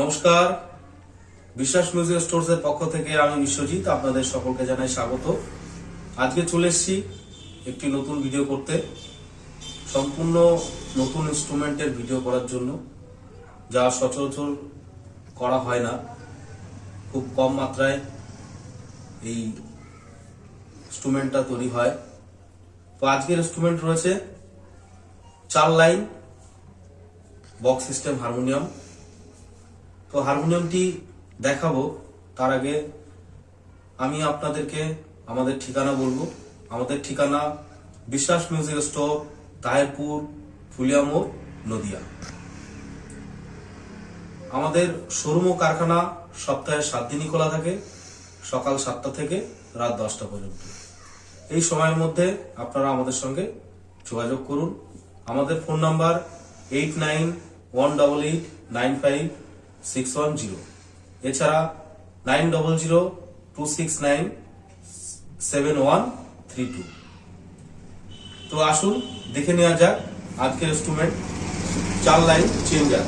নমস্কার। বিশ্বাস music stores এর পক্ষ থেকে আমি বিশ্বজিৎ, আপনাদের সকলকে জানাই স্বাগত। আজকে চলে এসেছি একটি নতুন ভিডিও করতে। সম্পূর্ণ নতুন ইনস্ট্রুমেন্টের ভিডিও করার জন্য, যা সচরাচর করা হয় না। খুব কম মাত্রায় এই ইনস্ট্রুমেন্টটা তৈরি হয়। তো আজকের ইনস্ট্রুমেন্ট রয়েছে চার লাইন বক্স সিস্টেম হারমোনিয়াম তো হারমোনিয়ামটি দেখাবো। তার আগে আমি আপনাদেরকে আমাদের ঠিকানা বলব। আমাদের ঠিকানা বিশ্বাস মিউজিক স্টোর তাহেরপুর ফুলিয়ামোড় নদিয়া। আমাদের শোরুম ও কারখানা সপ্তাহে সাত দিনই খোলা থাকে, সকাল সাতটা থেকে রাত দশটা পর্যন্ত। এই সময়ের মধ্যে আপনারা আমাদের সঙ্গে যোগাযোগ করুন। আমাদের phone number eight nine one double eight nine five six one zero এছাড়া nine double zero two six nine seven one three two তো আসুন, দেখে নেওয়া যাক আজকের ইনস্ট্রুমেন্ট চার লাইন চেঞ্জার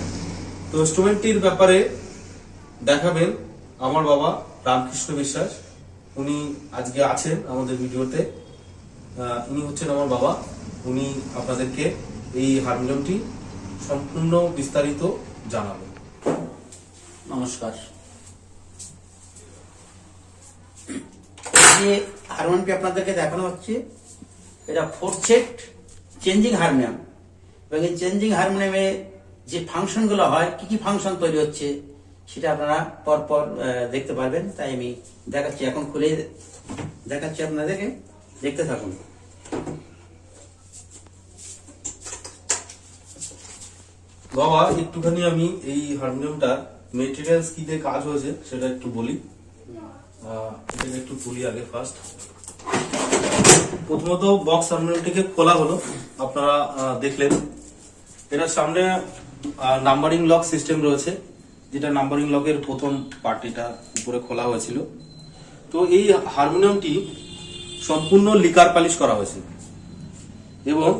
তো ইনস্ট্রুমেন্টটির ব্যাপারে দেখাবেন আমার বাবা রামকৃষ্ণ বিশ্বাস। উনি আজকে আছেন আমাদের ভিডিওতে। ইনি হচ্ছেন আমার বাবা। উনি আপনাদেরকে এই হারমোনিয়ামটি সম্পূর্ণ বিস্তারিত জানাবেন। নমস্কার। যে হারমোনিয়ামটি আপনাদেরকে দেখানো হচ্ছে, এটা ফোর সেট চেঞ্জিং হারমোনিয়াম এবং এই চেঞ্জিং হারমোনিয়ামে যে ফাংশনগুলো হয়, কি কি ফাংশন তৈরি হচ্ছে, সেটা আপনারা পরপর দেখতে পারবেন। তাই আমি দেখাচ্ছি, এখন খুলে দেখাচ্ছি আপনাদেরকে। দেখতে থাকুন। বাবা, একটুখানি আমি এই হারমোনিয়ামটার মেটেরিয়ালস কি দিয়ে কাজ হয়েছে, সেটা একটু বলি। এটাকে একটু তুলি আগে ফার্স্ট প্রথমত বক্স হারমোনিয়ামটিকে খোলা হলো, আপনারা দেখলেন। এটার সামনে নাম্বারিং লক সিস্টেম রয়েছে, যেটা নাম্বারিং লকের প্রথম পার্টিটা উপরে খোলা হয়েছিল। তো এই হারমোনিয়ামটি সম্পূর্ণ লিকার পালিশ করা হয়েছে এবং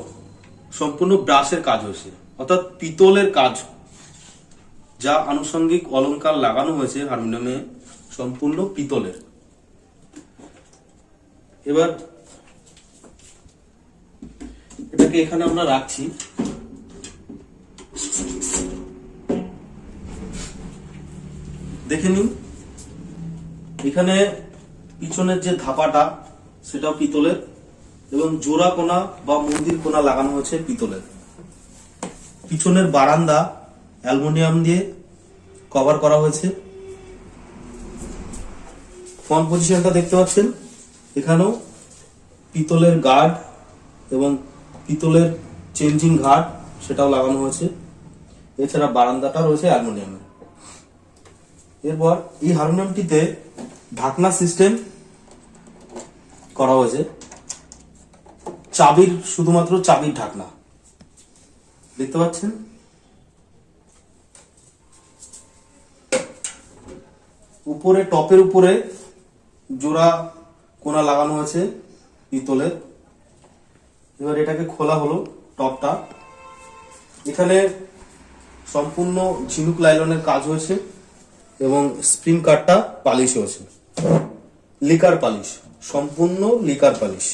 সম্পূর্ণ ব্রাশের কাজ হয়েছে, অর্থাৎ পিতলের কাজ যা আনুষঙ্গিক অলঙ্কার লাগানো হয়েছে হারমোনিয়ামে সম্পূর্ণ পিতলের। এবার এটাকে এখানে আমরা রাখছি। দেখে নিন, এখানে পিছনের যে ধাপাটা, সেটাও পিতলের এবং জোড়া কোনা বা মন্দির কোনা লাগানো হয়েছে পিতলের। পিছনের বারান্দা অ্যালুমিনিয়াম দিয়ে কভার করা হয়েছে। ফ্রন্ট পজিশনটা দেখতে পাচ্ছেন? এখানেও পিতলের গার্ড এবং পিতলের চেঞ্জিং ঘাট সেটাও লাগানো হয়েছে। এছাড়া বারান্দাটা রয়েছে অ্যালুমিনিয়ামের এরপর এই হারমোনিয়ামটিতে ঢাকনা সিস্টেম করা হয়েছে। চাবির, শুধুমাত্র চাবির ঢাকনা। দেখতে পাচ্ছেন? উপরে, টপের উপরে জোড়া কোনা লাগানো হয়েছে পিতলের এবার এটাকে খোলা হলো টপটা। এখানে সম্পূর্ণ ঝিনুক লাইলনের কাজ হয়েছে এবং স্প্রিং কাটটা পালিশ হয়েছে। লিকার পালিশ, সম্পূর্ণ লিকার পালিশ।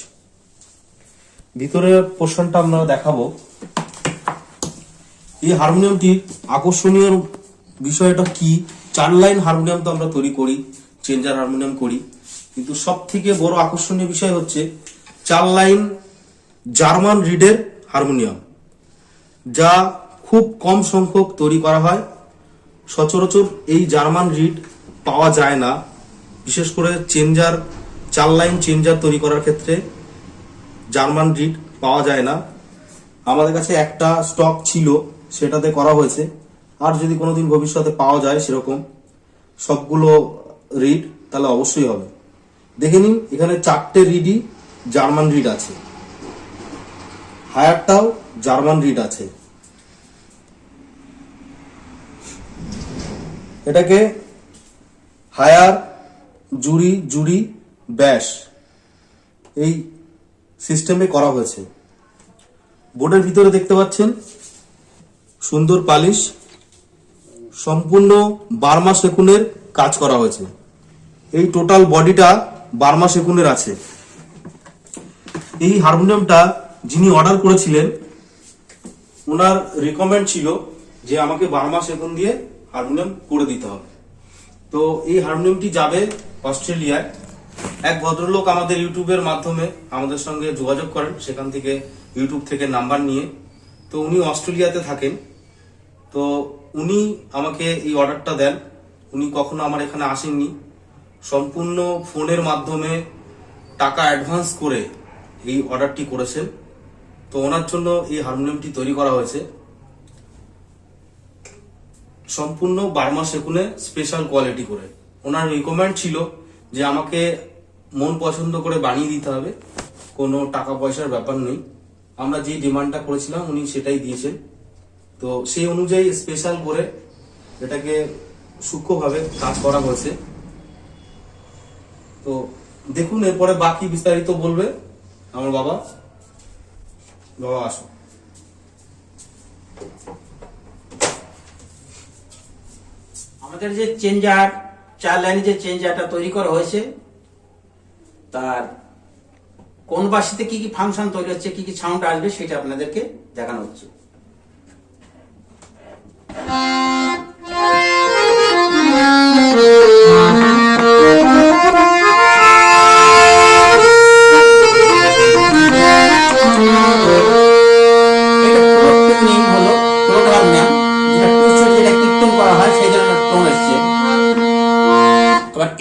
ভিতরের পোর্শনটা আমরা দেখাবো। এই হারমোনিয়ামটির আকর্ষণীয় বিষয়টা কি? চার লাইন হারমোনিয়াম তো আমরা তৈরি করি চেঞ্জার হারমোনিয়াম করি। কিন্তু সব থেকে বড় আকর্ষণীয় বিষয় হচ্ছে চার লাইন জার্মান রিডের হারমোনিয়াম যা খুব কম সংখ্যক তৈরি করা হয়। সচরাচর এই জার্মান রিড পাওয়া যায় না, বিশেষ করে চেঞ্জার চার লাইন চেঞ্জার তৈরি করার ক্ষেত্রে জার্মান রিড পাওয়া যায় না। আমাদের কাছে একটা স্টক ছিল, সেটাতে করা হয়েছে। আর যদি কোনোদিন ভবিষ্যতে পাওয়া যায় সেরকম সবগুলো রিড তাহলে অবশ্যই হবে। দেখে নিন, এখানে চারটে রিডই জার্মান রিড আছে। হায়ারটাও জার্মান রিড আছে। এটাকে হায়ার, জুরি জুরি, ব্যাস এই সিস্টেমে করা হয়েছে। বোর্ডের ভিতরে দেখতে পাচ্ছেন, সুন্দর পালিশ। সম্পূর্ণ বার্মা সেকুনের কাজ করা হয়েছে। এই টোটাল বডিটা বার্মা সেকুনের আছে। এই হারমোনিয়ামটা যিনি অর্ডার করেছিলেন, ওনার রিকমেন্ড ছিল যে আমাকে বার্মা সেকুন দিয়ে হারমোনিয়াম করে দিতে হবে। তো এই হারমোনিয়ামটি যাবে অস্ট্রেলিয়ায়। এক ভদ্রলোক আমাদের ইউটিউবের মাধ্যমে আমাদের সঙ্গে যোগাযোগ করেন, সেখান থেকে ইউটিউব থেকে নাম্বার নিয়ে। তো উনি অস্ট্রেলিয়াতে থাকেন। তো উনি আমাকে এই অর্ডারটা দেন। উনি কখনো আমার এখানে আসেননি। সম্পূর্ণ ফোনের মাধ্যমে টাকা অ্যাডভান্স করে এই অর্ডারটি করেছেন। তো ওনার জন্য এই হারমোনিয়ামটি তৈরি করা হয়েছে। সম্পূর্ণ বার্মা সেকুনে স্পেশাল কোয়ালিটি করে। ওনার রিকমেন্ড ছিল যে আমাকে মন পছন্দ করে বানিয়ে দিতে হবে। কোনো টাকা পয়সার ব্যাপার নেই। আমরা যে ডিমান্ডটা করেছিলাম, উনি সেটাই দিয়েছেন। তো সেই অনুযায়ী স্পেশাল করে এটাকে সূক্ষ্মভাবে কাজ করা হয়েছে। তো দেখুন, এরপরে বাকি বিস্তারিত বলবে আমার বাবা। বাবা, আসো। আমাদের যে চেঞ্জার, চার লাইনে যে চেঞ্জারটা তৈরি করা হয়েছে, তার কোন বাসিতে কি কি ফাংশন তৈরি হচ্ছে, কি কি সাউন্ড আসবে, সেটা আপনাদেরকে দেখানো হচ্ছে এটা পুরো tuning হলো প্রোগ্রাম নেম যেটা টুসে যেটা কীর্তন করা হয় সেই ধরনের টোন এসছে আবার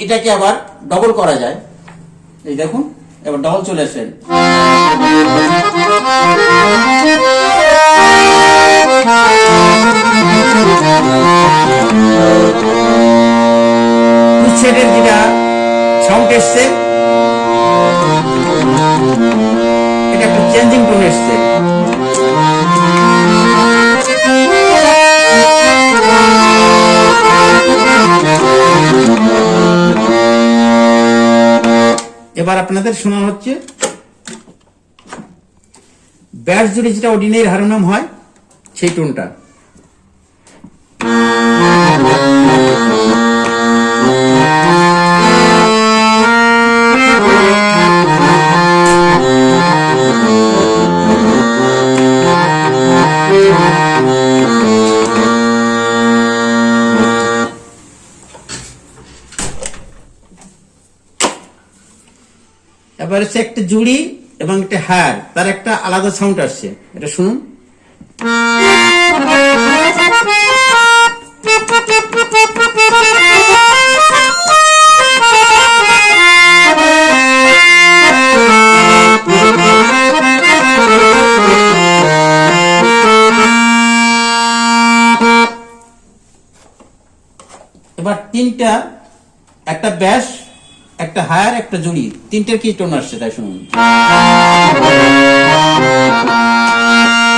এটাকে আবার ডবল করা যায় এই দেখুন এবার ডবল চলে আসেন টুসেটের যেটা সাউন্ড এসছে এটা একটা চেঞ্জিং টোন এসছে এবার আপনাদের শোনানো হচ্ছে, ব্যাস জুড়ে যেটা অর্ডিনারি হারমোনিয়াম হয় সেই টোনটা হচ্ছে একটা জুড়ি এবং একটা হার, তার একটা আলাদা সাউন্ড আসছে। এটা শুনুন। এবার তিনটা একটা ব্যাস একটা হায়ার একটা জুড়ি তিনটের কি টোন আসছে তাই শুনুন।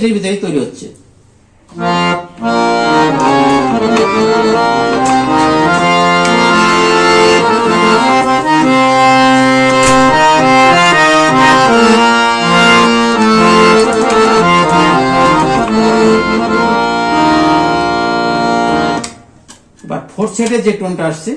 সেটের ভিতরে তৈরি হচ্ছে। এবার ফোর্থ সেটের যে টোনটা আসছে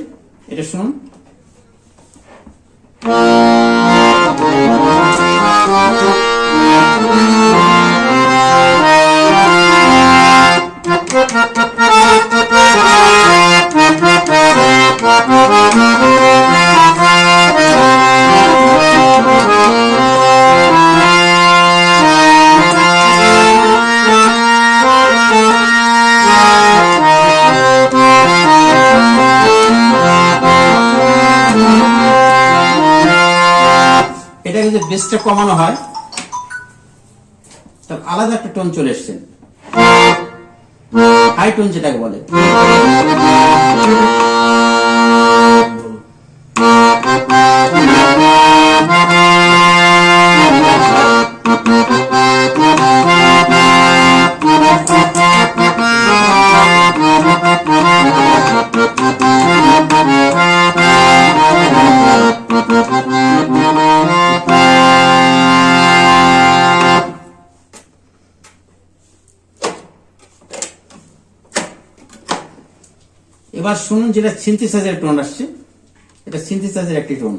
বেসটা কমানো হয় তাহলে আলাদা একটা টোন চলে এসছে। হাই টোন যেটাকে বলে। এবার শুনুন যেটা সিনথেসাইজের টোন আসছে। এটা সিনথেসাইজের একটি টোন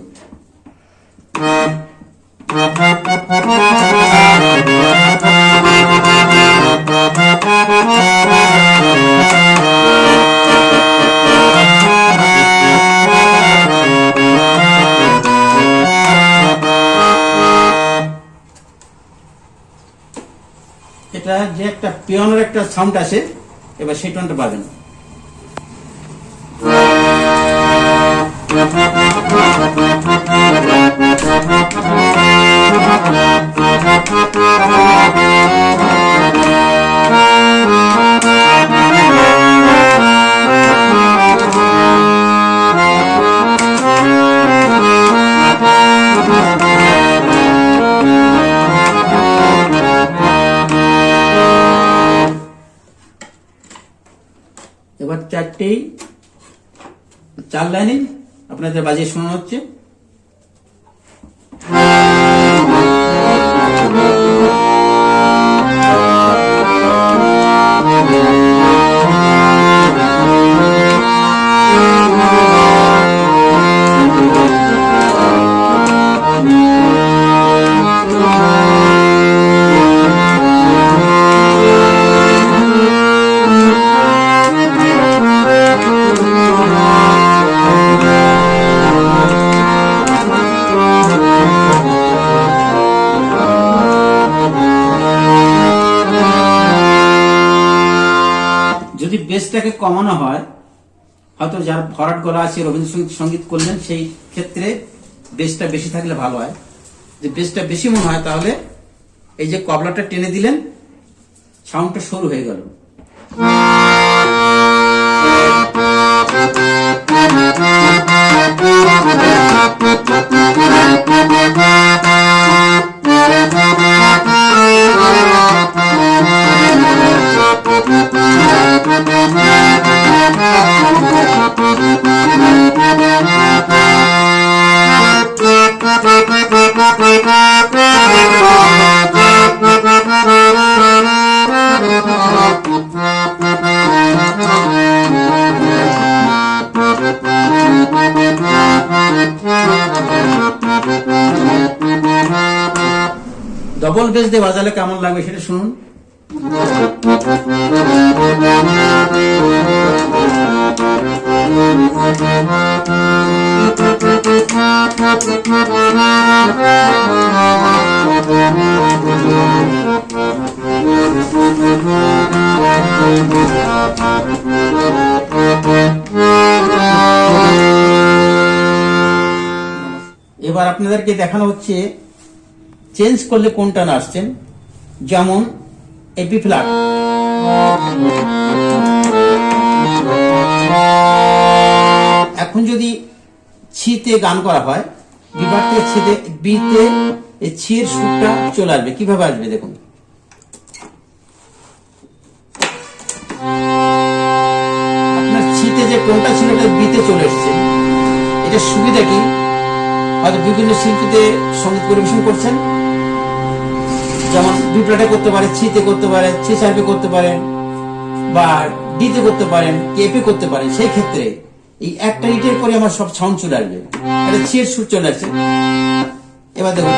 এটা যে একটা পিয়ানোর একটা সাউন্ড আসে, এবার সেই টোনটা পাবেন এবার চারটেই চার লাইনে আপনাদের বাজিয়ে শোনা হচ্ছে। যদি বেসটাকে কমানো হয়, হয়তো যার ভরাট গলা আছে রবীন্দ্রসঙ্গীত সংগীত করলেন, সেই ক্ষেত্রে বেসটা বেশি থাকলে ভালো হয়। যে বেসটা বেশি মনে হয়, তাহলে এই যে কবলাটা টেনে দিলেন, সাউন্ডটা সরু হয়ে গেল। ডবল বেস দিয়ে বাজালে কেমন লাগবে সেটা শুনুন। এবার আপনাদেরকে দেখানো হচ্ছে চেঞ্জ করলে কোনটা না আসছেন? যেমন এপি ফ্ল্যাট এখন যদি ছিতে গান করা হয় থেকে ছিতে, বিতে ছির সুরটা চলে আসবে। কীভাবে আসবে দেখুন। আপনার ছিতে যে কোনটা ছিল ওটা বিতে চলে এসেছে। এটা সুবিধা কি? হয়তো বিভিন্ন শিল্পীতে সংগীত পরিবেশন করছেন। যেমন বিপ্লটে করতে পারে, ছিতে করতে পারে সার্ভে করতে পারেন বা ডিতে করতে পারেন, কেপে করতে পারেন, সেই ক্ষেত্রে এই একটা ইটের পরে আমার সব সাউন্ড চলে আসবে। একটা ছিয়ের সুর চলে আসছে এবার দেখুন।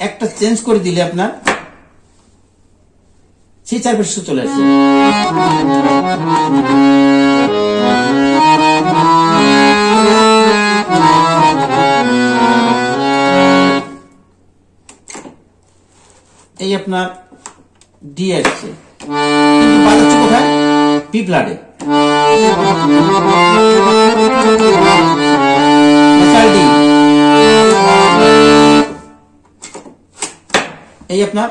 একটা চেঞ্জ করে দিলে আপনার ছি চার্ভের সুর চলে আসছে আপনার ডি আসছে কিন্তু বাজাচ্ছে কোথায়? এই আপনার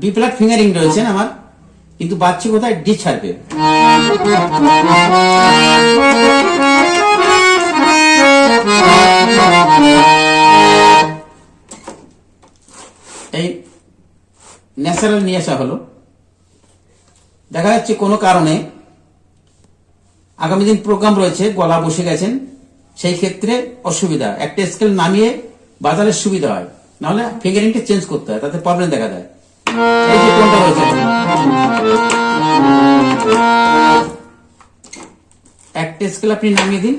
বি ফিঙ্গারিং রয়েছে আমার, কিন্তু বাচ্চা কোথায়? ডি ছাড়বে ন্যাচারাল নিয়ে আসা হলো। দেখা যাচ্ছে কোনো কারণে আগামী দিন প্রোগ্রাম রয়েছে, গলা বসে গেছেন, সেই ক্ষেত্রে অসুবিধা। একটা স্কেল নামিয়ে বাজারের সুবিধা হয়। নাহলে ফিঙ্গারিংটা চেঞ্জ করতে হয়, তাতে প্রবলেম দেখা দেয়। এই যে টোনটা হয়েছে একটা স্কেল আপনি নামিয়ে দিন।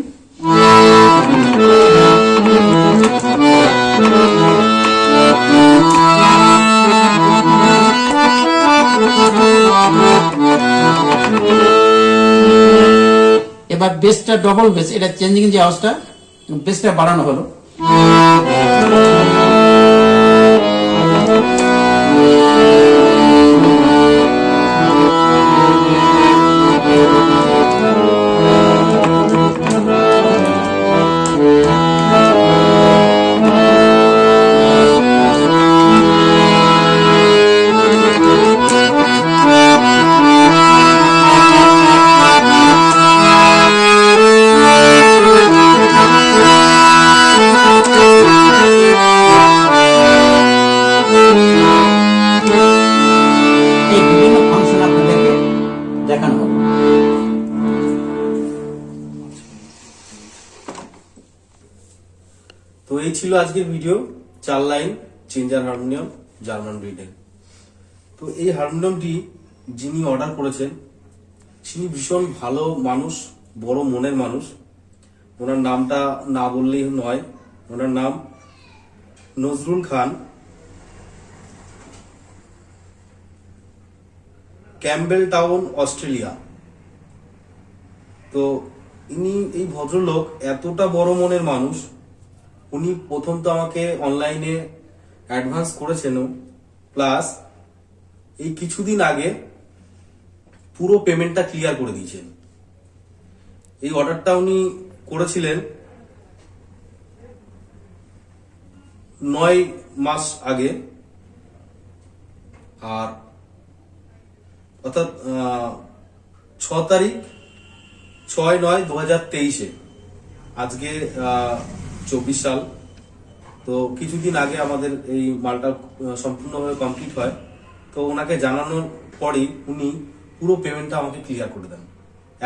এবার বেসটা ডবল বেস এটা চেঞ্জিং যে আওয়াজটা বেসটা বাড়ানো হলো। ছিল আজকের ভিডিও চার লাইন চেঞ্জার হারমোনিয়াম জার্মান ব্রিডের তো এই হারমোনিয়ামটি যিনি অর্ডার করেছেন, তিনি ভীষণ ভালো মানুষ, বড় মনের মানুষ। ওনার নামটা না বললেই নয়, ওনার নাম নজরুল খান। Campbelltown, Australia. তো ইনি এই ভদ্রলোক এতটা বড় মনের মানুষ উনি প্রথম তো আমাকে অনলাইনে অ্যাডভান্স করেছেন প্লাস এই কিছুদিন আগে পুরো পেমেন্টটা ক্লিয়ার করে দিয়েছেন। এই অর্ডারটা উনি করেছিলেন নয় মাস আগে। আর অর্থাৎ ছ তারিখ ছয় নয় দু হাজার তেইশে। আজকে চব্বিশ সাল। তো কিছুদিন আগে আমাদের এই মালটা সম্পূর্ণভাবে কমপ্লিট হয়। তো ওনাকে জানানোর পরেই উনি পুরো পেমেন্টটা আমাকে ক্লিয়ার করে দেন।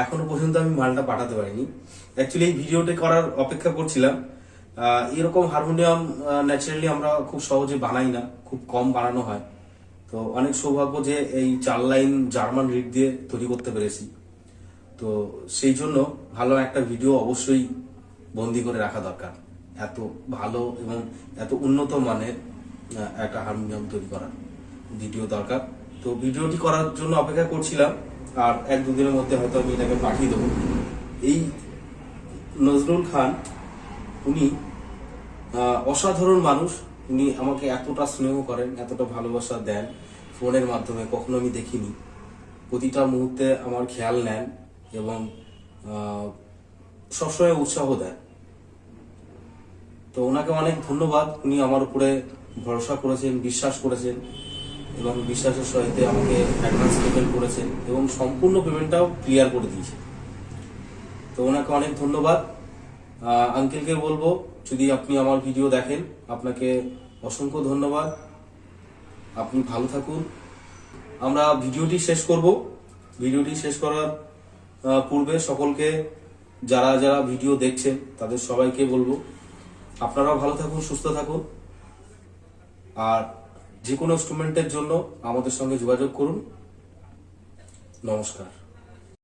এখনও পর্যন্ত আমি মালটা পাঠাতে পারিনি। অ্যাকচুয়ালি এই ভিডিওটি করার অপেক্ষা করছিলাম। এরকম হারমোনিয়াম ন্যাচারালি আমরা খুব সহজে বানাই না। খুব কম বানানো হয়। তো অনেক সৌভাগ্য যে এই চার লাইন জার্মান রিড দিয়ে তৈরি করতে পেরেছি। তো সেই জন্য ভালো একটা ভিডিও অবশ্যই বন্দি করে রাখা দরকার। এত ভালো এবং এত উন্নত মানের একটা হারমোনিয়াম তৈরি করার ভিডিও দরকার। তো ভিডিওটি করার জন্য অপেক্ষা করছিলাম, আর এক দুদিনের মধ্যে হয়তো আমি এটাকে পাঠিয়ে দেবো। এই নজরুল খান, উনি অসাধারণ মানুষ। উনি আমাকে এতটা স্নেহ করেন, এতটা ভালোবাসা দেন ফোনের মাধ্যমে, কখনো আমি দেখিনি। প্রতিটা মুহূর্তে আমার খেয়াল নেন এবং সবসময় উৎসাহ দেন। তো ওনাকে অনেক ধন্যবাদ। উনি আমার উপরে ভরসা করেছেন, বিশ্বাস করেছেন এবং বিশ্বাসের সহিত আমাকে অ্যাডভান্স পেমেন্ট করেছেন এবং সম্পূর্ণ পেমেন্টটাও ক্লিয়ার করে দিয়েছে তো ওনাকে অনেক ধন্যবাদ। আঙ্কেলকে বলব, যদি আপনি আমার ভিডিও দেখেন, আপনাকে অসংখ্য ধন্যবাদ। আপনি ভালো থাকুন। আমরা ভিডিওটি শেষ করব। ভিডিওটি শেষ করার পূর্বে সকলকে, যারা যারা ভিডিও দেখছেন, তাদের সবাইকে বলব আপনারাও ভালো থাকুন, সুস্থ থাকুন। আর যে কোনো স্টুডেন্টের জন্য আমাদের সঙ্গে যোগাযোগ করুন। নমস্কার।